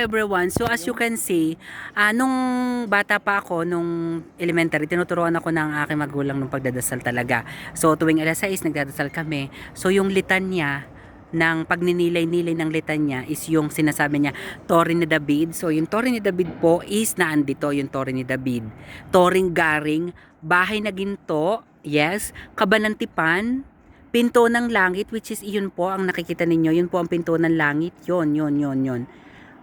everyone. So as you can see, ah, nung bata pa ako, nung elementary, tinuturuan ako ng aking magulang nung pagdadasal talaga. So tuwing alas 6, nagdadasal kami. So yung litanya ng pagninilay-nilay ng litanya is yung sinasabi niya, Tori ni David. So yung Tori ni David po is naandito yung Tori ni David. Toring garing, bahay na ginto, yes, kabanantipan, pinto ng langit, which is yun po ang nakikita ninyo, yun po ang pinto ng langit, yun, yun, yun, yun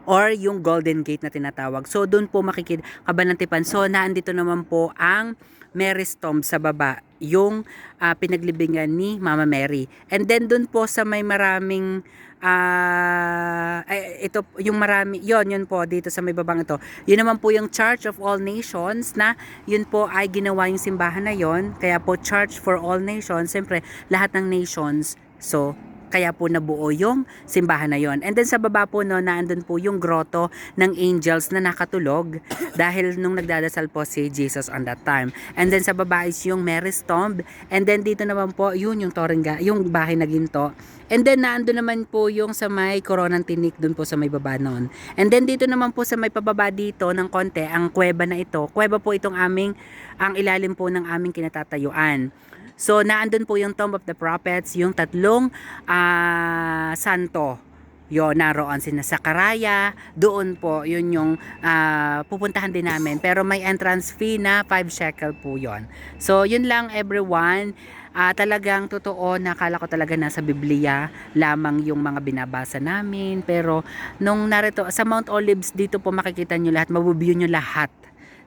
or yung Golden Gate na tinatawag. So doon po makikita kabanantipan. So naandito naman po ang Mary's Tomb sa baba, yung ah, pinaglibingan ni Mama Mary. And then doon po sa may maraming ay, ito yung marami yon yun po dito sa may babang ito. Yun naman po yung Church of All Nations na yun po ay ginawa yung simbahan na yon. Kaya po Church for All Nations, siyempre lahat ng nations. So kaya po nabuo yung simbahan na yon. And then sa baba po no, naandun po yung grotto ng angels na nakatulog dahil nung nagdadasal po si Jesus on that time. And then sa baba is yung Mary's Tomb. And then dito naman po, yun yung Toringa, yung bahay na ginto. And then naandun naman po yung sa may koronang tinik dun po sa may baba noon. And then dito naman po sa may pababa dito ng konti, ang kuweba na ito. Kuweba po itong aming, ang ilalim po ng aming kinatatayuan. So, naandun po yung Tomb of the Prophets, yung tatlong ah, santo. Yo, naroon sina Sakaraya, doon po, yun yung ah, pupuntahan din namin. Pero may entrance fee na 5 shekel po yon. So, yun lang everyone. Ah, talagang totoo, nakala ko talaga nasa Biblia lamang yung mga binabasa namin. Pero, nung narito, sa Mount Olives, dito po makikita nyo lahat, mabubiyo nyo lahat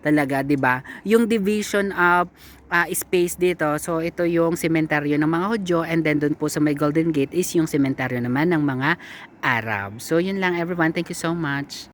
talaga, 'di ba? Yung division of ah, space dito. So ito yung sementeryo ng mga Hudyo and then doon po sa may Golden Gate is yung sementeryo naman ng mga Arab. So yun lang everyone. Thank you so much.